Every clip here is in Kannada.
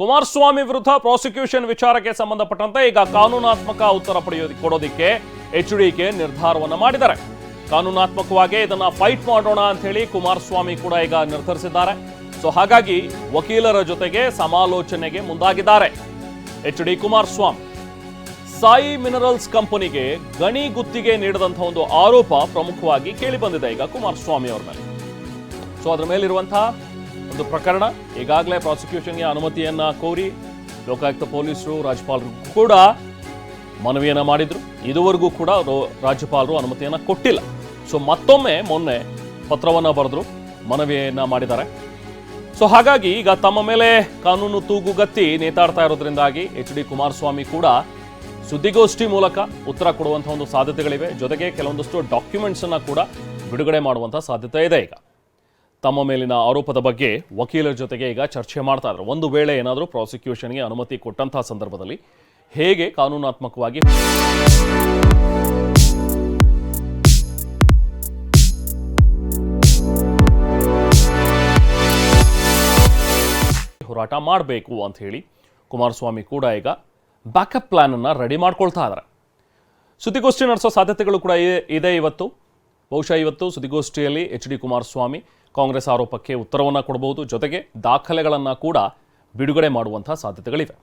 ಕುಮಾರಸ್ವಾಮಿ ವಿರುದ್ಧ ಪ್ರಾಸಿಕ್ಯೂಷನ್ ವಿಚಾರಕ್ಕೆ ಸಂಬಂಧಪಟ್ಟಂತೆ ಈಗ ಕಾನೂನಾತ್ಮಕ ಉತ್ತರ ಪಡೆಯೋದಿ ಕೊಡೋದಿಕ್ಕೆ ಎಚ್ ಡಿಕೆ ನಿರ್ಧಾರವನ್ನು ಮಾಡಿದ್ದಾರೆ. ಕಾನೂನಾತ್ಮಕವಾಗಿ ಇದನ್ನ ಫೈಟ್ ಮಾಡೋಣ ಅಂತ ಹೇಳಿ ಕುಮಾರಸ್ವಾಮಿ ಕೂಡ ಈಗ ನಿರ್ಧರಿಸಿದ್ದಾರೆ. ಸೊ ಹಾಗಾಗಿ ವಕೀಲರ ಜೊತೆಗೆ ಸಮಾಲೋಚನೆಗೆ ಮುಂದಾಗಿದ್ದಾರೆ. H D Kumaraswamy. Sai minerals ಕಂಪನಿಗೆ ಗಣಿ ಗುತ್ತಿಗೆ ನೀಡಿದಂತಹ ಒಂದು ಆರೋಪ ಪ್ರಮುಖವಾಗಿ ಕೇಳಿಬಂದಿದೆ ಈಗ ಕುಮಾರಸ್ವಾಮಿ ಅವರ ಮೇಲೆ. ಸೊ ಅದರ ಮೇಲಿರುವಂತಹ ಒಂದು ಪ್ರಕರಣ. ಈಗಾಗಲೇ ಪ್ರಾಸಿಕ್ಯೂಷನ್ಗೆ ಅನುಮತಿಯನ್ನು ಕೋರಿ ಲೋಕಾಯುಕ್ತ ಪೊಲೀಸರು ರಾಜ್ಯಪಾಲರು ಕೂಡ ಮನವಿಯನ್ನು ಮಾಡಿದರು. ಇದುವರೆಗೂ ಕೂಡ ರಾಜ್ಯಪಾಲರು ಅನುಮತಿಯನ್ನು ಕೊಟ್ಟಿಲ್ಲ. ಸೊ ಮತ್ತೊಮ್ಮೆ ಮೊನ್ನೆ ಪತ್ರವನ್ನು ಬರೆದ್ರು, ಮನವಿಯನ್ನು ಮಾಡಿದ್ದಾರೆ. ಸೊ ಹಾಗಾಗಿ ಈಗ ತಮ್ಮ ಮೇಲೆ ಕಾನೂನು ತೂಗುಗತ್ತಿ ನೇತಾಡ್ತಾ ಇರೋದ್ರಿಂದಾಗಿ ಎಚ್ ಡಿ ಕುಮಾರಸ್ವಾಮಿ ಕೂಡ ಸುದ್ದಿಗೋಷ್ಠಿ ಮೂಲಕ ಉತ್ತರ ಕೊಡುವಂಥ ಒಂದು ಸಾಧ್ಯತೆಗಳಿವೆ. ಜೊತೆಗೆ ಕೆಲವೊಂದಷ್ಟು ಡಾಕ್ಯುಮೆಂಟ್ಸ್ ಅನ್ನ ಕೂಡ ಬಿಡುಗಡೆ ಮಾಡುವಂಥ ಸಾಧ್ಯತೆ ಇದೆ ಈಗ. ತಮ್ಮ ಮೇಲಿನ ಆರೋಪದ ಬಗ್ಗೆ ವಕೀಲರ ಜೊತೆಗೆ ಈಗ ಚರ್ಚೆ ಮಾಡ್ತಾ ಇದ್ದಾರೆ ಒಂದು ವೇಳೆ ಏನಾದರೂ ಪ್ರಾಸಿಕ್ಯೂಷನ್ಗೆ ಅನುಮತಿ ಕೊಟ್ಟಂತಹ ಸಂದರ್ಭದಲ್ಲಿ ಹೇಗೆ ಕಾನೂನಾತ್ಮಕವಾಗಿ ಹೋರಾಟ ಮಾಡಬೇಕು ಅಂತ ಹೇಳಿ ಕುಮಾರಸ್ವಾಮಿ ಕೂಡ ಈಗ ಬ್ಯಾಕಪ್ ಪ್ಲಾನ್ ಅನ್ನ ರೆಡಿ ಮಾಡ್ಕೊಳ್ತಾ ಇದ್ದಾರೆ ಸುದ್ದಿಗೋಷ್ಠಿ ನಡೆಸೋ ಸಾಧ್ಯತೆಗಳು ಕೂಡ ಇದೆ ಇವತ್ತು. ಬಹುಶಃ ಇವತ್ತು ಸುದ್ದಿಗೋಷ್ಠಿಯಲ್ಲಿ ಎಚ್ ಡಿ ಕುಮಾರಸ್ವಾಮಿ ಕಾಂಗ್ರೆಸ್ ಆರೋಪಕ್ಕೆ ಉತ್ತರವನ್ನು ಕೊಡಬಹುದು. ಜೊತೆಗೆ ದಾಖಲೆಗಳನ್ನು ಕೂಡ ಬಿಡುಗಡೆ ಮಾಡುವಂತಹ ಸಾಧ್ಯತೆಗಳಿವೆ.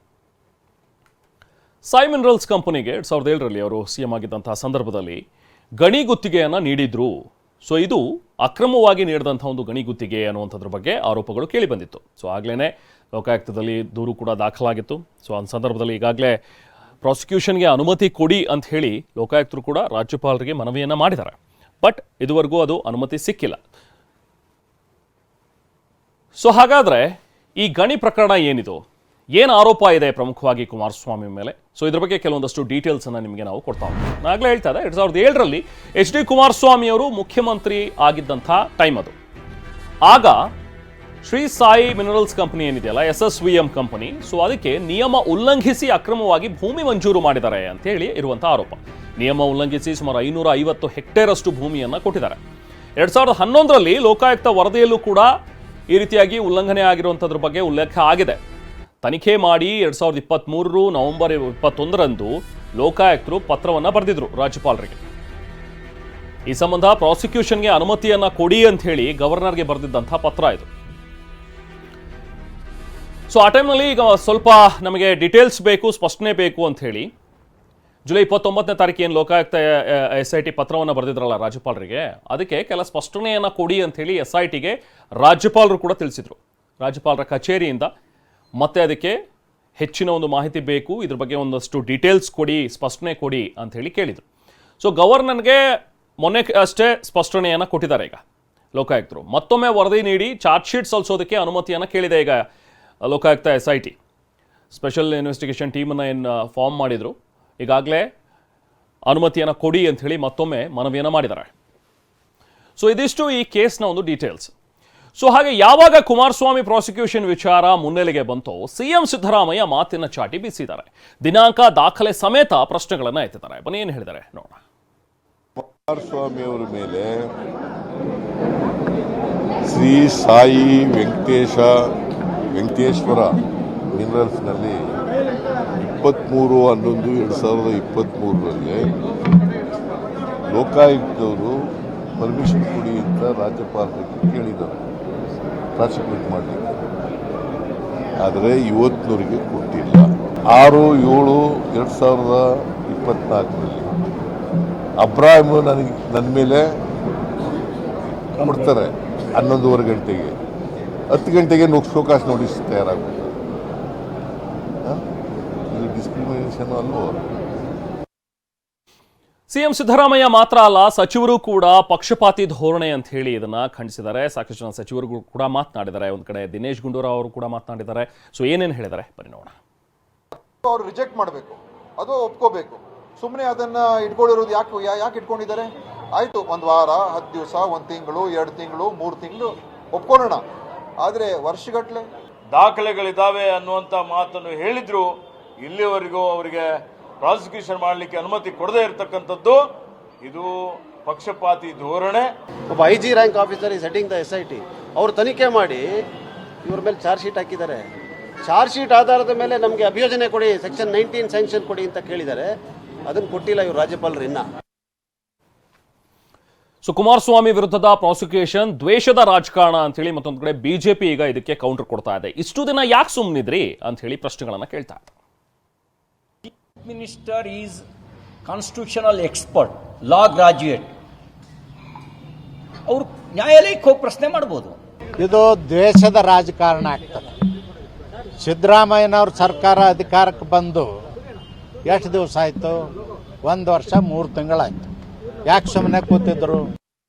ಸೈ ಮಿನರಲ್ಸ್ ಕಂಪನಿಗೆ ಎರಡು ಸಾವಿರದ ಏಳರಲ್ಲಿ ಅವರು ಸಿ ಎಂ ಆಗಿದ್ದಂತಹ ಸಂದರ್ಭದಲ್ಲಿ ಗಣಿ ಗುತ್ತಿಗೆಯನ್ನು ನೀಡಿದ್ರು. ಸೊ ಇದು ಅಕ್ರಮವಾಗಿ ನೀಡಿದಂಥ ಒಂದು ಗಣಿ ಗುತ್ತಿಗೆ ಅನ್ನುವಂಥದ್ರ ಬಗ್ಗೆ ಆರೋಪಗಳು ಕೇಳಿಬಂದಿತ್ತು. ಸೊ ಆಗಲೇ ಲೋಕಾಯುಕ್ತದಲ್ಲಿ ದೂರು ಕೂಡ ದಾಖಲಾಗಿತ್ತು. ಸೊ ಆ ಸಂದರ್ಭದಲ್ಲಿ ಈಗಾಗಲೇ ಪ್ರಾಸಿಕ್ಯೂಷನ್ಗೆ ಅನುಮತಿ ಕೊಡಿ ಅಂತ ಹೇಳಿ ಲೋಕಾಯುಕ್ತರು ಕೂಡ ರಾಜ್ಯಪಾಲರಿಗೆ ಮನವಿಯನ್ನು ಮಾಡಿದ್ದಾರೆ. ಬಟ್ ಇದುವರೆಗೂ ಅದು ಅನುಮತಿ ಸಿಕ್ಕಿಲ್ಲ. ಸೊ ಹಾಗಾದ್ರೆ ಈ ಗಣಿ ಪ್ರಕರಣ ಏನಿದು? ಏನು ಆರೋಪ ಇದೆ ಪ್ರಮುಖವಾಗಿ ಕುಮಾರಸ್ವಾಮಿ ಮೇಲೆ? ಸೊ ಇದ್ರ ಬಗ್ಗೆ ಕೆಲವೊಂದಷ್ಟು ಡೀಟೇಲ್ಸ್ ಅನ್ನ ನಿಮಗೆ ನಾವು ಕೊಡ್ತಾ ಹೋಗ್ತೀವಿ ನಾಗಲೇ ಹೇಳ್ತಾ ಇದ್ದೆ, ಎರಡ್ ಸಾವಿರದ ಏಳರಲ್ಲಿ ಎಚ್ ಡಿ ಕುಮಾರಸ್ವಾಮಿ ಅವರು ಮುಖ್ಯಮಂತ್ರಿ ಆಗಿದ್ದಂಥ ಟೈಮ್ ಅದು. ಆಗ ಶ್ರೀ ಸಾಯಿ ಮಿನರಲ್ಸ್ ಕಂಪನಿ ಏನಿದೆಯಲ್ಲ S S V M company so ಅದಕ್ಕೆ ನಿಯಮ ಉಲ್ಲಂಘಿಸಿ ಅಕ್ರಮವಾಗಿ ಭೂಮಿ ಮಂಜೂರು ಮಾಡಿದ್ದಾರೆ ಅಂತ ಹೇಳಿ ಇರುವಂಥ ಆರೋಪ. ನಿಯಮ ಉಲ್ಲಂಘಿಸಿ ಸುಮಾರು ಐನೂರ ಐವತ್ತು ಹೆಕ್ಟೇರ್ ಅಷ್ಟು ಭೂಮಿಯನ್ನ ಕೊಟ್ಟಿದ್ದಾರೆ. ಎರಡು ಸಾವಿರದ ಹನ್ನೊಂದರಲ್ಲಿ ಲೋಕಾಯುಕ್ತ ವರದಿಯಲ್ಲೂ ಕೂಡ ಈ ರೀತಿಯಾಗಿ ಉಲ್ಲಂಘನೆ ಆಗಿರುವಂಥದ್ರ ಬಗ್ಗೆ ಉಲ್ಲೇಖ ಆಗಿದೆ. ತನಿಖೆ ಮಾಡಿ ಎರಡ್ ಸಾವಿರದ ಇಪ್ಪತ್ತ್ಮೂರರು ನವೆಂಬರ್ ಇಪ್ಪತ್ತೊಂದರಂದು ಲೋಕಾಯುಕ್ತರು ಪತ್ರವನ್ನು ಬರೆದಿದ್ರು ರಾಜ್ಯಪಾಲರಿಗೆ. ಈ ಸಂಬಂಧ ಪ್ರಾಸಿಕ್ಯೂಷನ್ಗೆ ಅನುಮತಿಯನ್ನ ಕೊಡಿ ಅಂತ ಹೇಳಿ ಗವರ್ನರ್ಗೆ ಬರೆದಿದ್ದಂಥ ಪತ್ರ ಇದು. ಸೊ ಆ ಟೈಮ್ನಲ್ಲಿ ಈಗ ಸ್ವಲ್ಪ ನಮಗೆ ಡೀಟೇಲ್ಸ್ ಬೇಕು, ಸ್ಪಷ್ಟನೆ ಬೇಕು ಅಂತ ಹೇಳಿ ಜುಲೈ ಇಪ್ಪತ್ತೊಂಬತ್ತನೇ ತಾರೀಕು ಏನು ಲೋಕಾಯುಕ್ತ ಎಸ್ ಐ ಟಿ ಪತ್ರವನ್ನು ಬರೆದಿದ್ರಲ್ಲ ರಾಜ್ಯಪಾಲರಿಗೆ, ಅದಕ್ಕೆ ಕೆಲ ಸ್ಪಷ್ಟನೆಯನ್ನು ಕೊಡಿ ಅಂತ ಹೇಳಿ ಎಸ್ ಐ ಟಿಗೆ ರಾಜ್ಯಪಾಲರು ಕೂಡ ತಿಳಿಸಿದರು. ರಾಜ್ಯಪಾಲರ ಕಚೇರಿಯಿಂದ ಮತ್ತೆ ಅದಕ್ಕೆ ಹೆಚ್ಚಿನ ಒಂದು ಮಾಹಿತಿ ಬೇಕು, ಇದ್ರ ಬಗ್ಗೆ ಒಂದಷ್ಟು ಡೀಟೇಲ್ಸ್ ಕೊಡಿ, ಸ್ಪಷ್ಟನೆ ಕೊಡಿ ಅಂತ ಹೇಳಿ ಕೇಳಿದರು. ಸೊ ಗವರ್ನರ್ಗೆ ಮೊನ್ನೆ ಅಷ್ಟೇ ಸ್ಪಷ್ಟನೆಯನ್ನು ಕೊಟ್ಟಿದ್ದಾರೆ ಈಗ ಲೋಕಾಯುಕ್ತರು. ಮತ್ತೊಮ್ಮೆ ವರದಿ ನೀಡಿ ಚಾರ್ಜ್ ಶೀಟ್ ಸಲ್ಲಿಸೋದಕ್ಕೆ ಅನುಮತಿಯನ್ನು ಕೇಳಿದೆ ಈಗ Lokayukta S I T special investigation ಟೀಮನ್ನು ಏನು ಫಾರ್ಮ್ ಮಾಡಿದರು. ಈಗಾಗಲೇ ಅನುಮತಿಯನ್ನು ಕೊಡಿ ಅಂತ ಹೇಳಿ ಮತ್ತೊಮ್ಮೆ ಮನವಿಯನ್ನು ಮಾಡಿದ್ದಾರೆ. ಸೊ ಇದಿಷ್ಟು ಈ ಕೇಸ್ನ ಒಂದು ಡೀಟೇಲ್ಸ್ ಸೊ ಹಾಗೆ ಯಾವಾಗ ಕುಮಾರಸ್ವಾಮಿ ಪ್ರಾಸಿಕ್ಯೂಷನ್ ವಿಚಾರ ಮುನ್ನೆಲೆಗೆ ಬಂತೋ ಸಿಎಂ ಸಿದ್ದರಾಮಯ್ಯ ಮಾತಿನ ಚಾಟಿ ಬೀಸಿದ್ದಾರೆ. ದಿನಾಂಕ ದಾಖಲೆ ಸಮೇತ ಪ್ರಶ್ನೆಗಳನ್ನು ಎತ್ತಿದ್ದಾರೆ. ಬನ್ನಿ, ಏನು ಹೇಳಿದ್ದಾರೆ? ನೋಡೋಣ. ಕುಮಾರಸ್ವಾಮಿ ಅವರ ಮೇಲೆ ಶ್ರೀ ಸಾಯಿ ವೆಂಕಟೇಶ, ವೆಂಕಟೇಶ್ವರ ಮಿನರಲ್ಸ್ನಲ್ಲಿ ಇಪ್ಪತ್ತ್ಮೂರು ಹನ್ನೊಂದು ಎರಡು ಸಾವಿರದ ಇಪ್ಪತ್ತ್ಮೂರರಲ್ಲಿ ಲೋಕಾಯುಕ್ತವರು ಪರ್ಮಿಷನ್ ಕೊಡಿ ಅಂತ ರಾಜ್ಯಪಾಲರಿಗೆ ಕೇಳಿದರು. ಪ್ರಾಸಿಕ್ಯೂಟ್ ಮಾಡಲಿಕ್ಕೆ. ಆದರೆ ಇವತ್ತಿನವರಿಗೆ ಕೊಟ್ಟಿಲ್ಲ. ಆರು ಏಳು ಎರಡು ಸಾವಿರದ ಇಪ್ಪತ್ತ್ನಾಲ್ಕರಲ್ಲಿ ಅಬ್ರಾಹಿಮ್ ನನಗೆ ನನ್ನ ಮೇಲೆ ಕೊಡ್ತಾರೆ ಹನ್ನೊಂದುವರೆ ಗಂಟೆಗೆ. ಹತ್ತು ಗಂಟೆಗೆ ಶೋಕಾಸ್ ನೋಟಿಸ್ ತಯಾರಾಗುತ್ತೆ. ಡಿಸ್ಕ್ರಿಮಿನೇಷನ್ ಅಲ್ವೋ ಸಿಎಂ ಸಿದ್ದರಾಮಯ್ಯ ಮಾತ್ರ ಅಲ್ಲ ಸಚಿವರು ಕೂಡ ಪಕ್ಷಪಾತಿ ಧೋರಣೆ ಅಂತ ಹೇಳಿ ಇದನ್ನ ಖಂಡಿಸಿದ್ದಾರೆ. ಸಾಕಷ್ಟು ಜನ ಸಚಿವರು ಕೂಡ ಮಾತನಾಡಿದ್ದಾರೆ. ಒಂದು ಕಡೆ ದಿನೇಶ್ ಗುಂಡೂರಾವ್ ಅವರು ಕೂಡ ಮಾತನಾಡಿದ್ದಾರೆ. ಸೊ ಏನೇನು ಹೇಳಿದ್ದಾರೆ? ಬನ್ನಿ ನೋಡೋಣ. ಅವ್ರು ರಿಜೆಕ್ಟ್ ಮಾಡಬೇಕು. ಅದು ಒಪ್ಕೋಬೇಕು. ಸುಮ್ಮನೆ ಅದನ್ನ ಇಟ್ಕೊಂಡಿರೋದು ಯಾಕೆ ಯಾಕೆ ಇಟ್ಕೊಂಡಿದ್ದಾರೆ? ಆಯ್ತು ಒಂದು ವಾರ ಹತ್ತು ದಿವಸ ಒಂದು ತಿಂಗಳು ಎರಡು ತಿಂಗಳು ಮೂರು ತಿಂಗಳು ಒಪ್ಕೊಳ್ಳೋಣ ಆದರೆ ವರ್ಷಗಟ್ಟಲೆ ದಾಖಲೆಗಳಿದ್ದಾವೆ ಅನ್ನುವಂಥ ಮಾತನ್ನು ಹೇಳಿದ್ರು ಇಲ್ಲಿವರೆಗೂ ಅವರಿಗೆ ಪ್ರಾಸಿಕ್ಯೂಷನ್ ಮಾಡಲಿಕ್ಕೆ ಅನುಮತಿ ಕೊಡದೇ ಇರತಕ್ಕಂಥದ್ದು ಇದು ಪಕ್ಷಪಾತಿ ಧೋರಣೆ. ಒಬ್ಬ ಐ ಜಿ ರ್ಯಾಂಕ್ ಆಫೀಸರ್ ಈ setting the S I T ಅವರು ತನಿಖೆ ಮಾಡಿ ಇವ್ರ ಮೇಲೆ ಚಾರ್ಜ್ ಶೀಟ್ ಹಾಕಿದ್ದಾರೆ. ಚಾರ್ಜ್ ಶೀಟ್ ಆಧಾರದ ಮೇಲೆ ನಮಗೆ ಅಭಿಯೋಜನೆ ಕೊಡಿ ಸೆಕ್ಷನ್ ನೈನ್ಟೀನ್ ಸ್ಯಾಂಕ್ಷನ್ ಕೊಡಿ ಅಂತ ಕೇಳಿದ್ದಾರೆ. ಅದನ್ನು ಕೊಟ್ಟಿಲ್ಲ ಇವರು ರಾಜ್ಯಪಾಲರು ಇನ್ನ. ಸೊ ಕುಮಾರಸ್ವಾಮಿ ವಿರುದ್ಧದ ಪ್ರಾಸಿಕ್ಯೂಷನ್ ದ್ವೇಷದ ರಾಜಕಾರಣ ಅಂತ ಹೇಳಿ ಮತ್ತೊಂದು ಕಡೆ ಬಿಜೆಪಿ ಈಗ ಇದಕ್ಕೆ ಕೌಂಟರ್ ಕೊಡ್ತಾ ಇದೆ. ಇಷ್ಟು ದಿನ ಯಾಕೆ ಸುಮ್ಮನಿದ್ರಿ ಅಂತ ಹೇಳಿ ಪ್ರಶ್ನೆಗಳನ್ನು ಕೇಳ್ತಾ ಇದೆ minister is constitutional expert, law graduate. ಅವರು ನ್ಯಾಯಾಲಯಕ್ಕೆ ಹೋಗಿ ಪ್ರಶ್ನೆ ಮಾಡ್ಬೋದು. ಇದು ದ್ವೇಷದ ರಾಜಕಾರಣ ಆಗ್ತದೆ. ಸಿದ್ದರಾಮಯ್ಯನವ್ರ ಸರ್ಕಾರ ಅಧಿಕಾರಕ್ಕೆ ಬಂದು ಎಷ್ಟು ದಿವಸ ಆಯಿತು? ಒಂದು ವರ್ಷ ಮೂರು ತಿಂಗಳಾಯ್ತು. ಯಾಕೆ ಸುಮ್ಮನೆ ಕೂತಿದ್ರು?